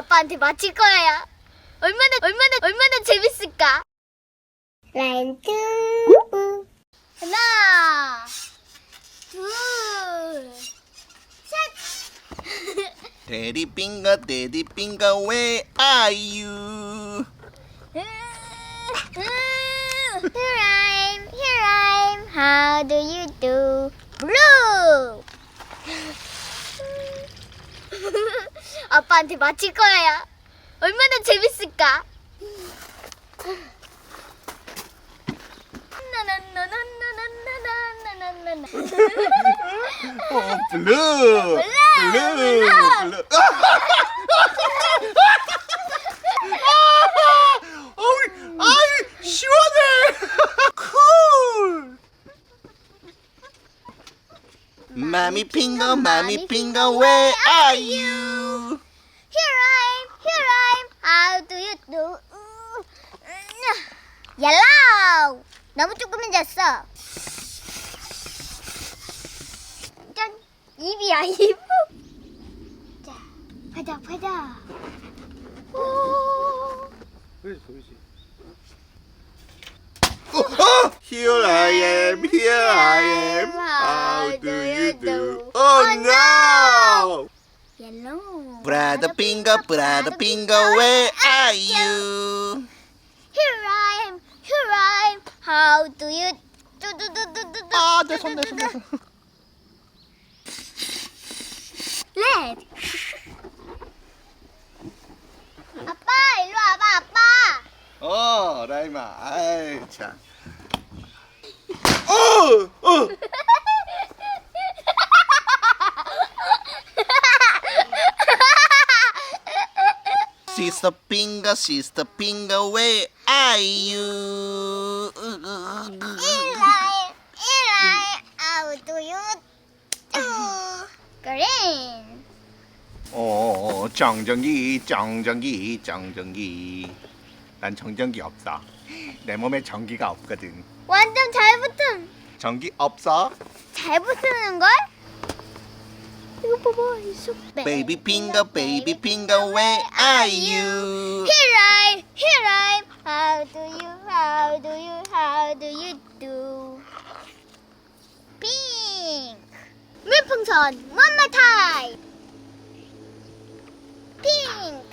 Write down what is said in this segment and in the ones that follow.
아빠한테 맞힐 거야. 얼마나 얼마나 얼마나 재밌을까? 라인 투 하나 둘 셋. Daddy finger, daddy finger, where are you? 아빠한테 맞힐 거야. 얼마나 재밌을까? 블루. 블루. 블루. 블루. 아! 시원해. 쿨. 마미 핑거, 마미 핑거, where are you? 옐로우. 너무 조그매졌어. 짠. 입이야 입. 자, 가자 가자. 오. 보이지 보이지. Oh, here I am, here I am. How do you do? Oh no! 옐로우. Brother finger, brother finger, where are you? Here I am, here I am. How do you do? 아, 내 손, 내 손, 내 손. Red. 아빠, 일로 와봐, 아빠. 어, 라이마, 아이 참. 어, 어. Sister finger, sister finger, where are you? I am. How do you do? Green. 어, 정전기, 정전기, 정전기. 난 정전기 없어. 내 몸에 전기가 없거든. 완전 잘 붙음. 전기 없어? 잘 붙는 걸? 이거 봐봐, 이 속. Baby finger, baby finger, where are you? Here I, here I. How do you, how do you, how do you do? Pink. 물풍선, one more time. Pink.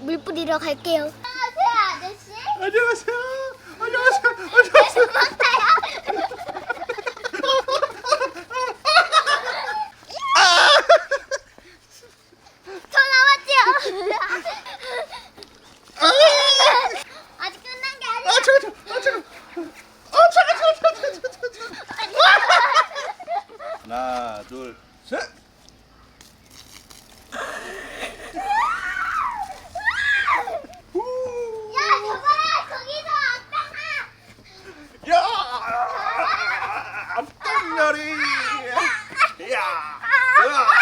물 뿌리러 갈게요. 하나, 둘, 셋. 야, 앞다리! 야! 야!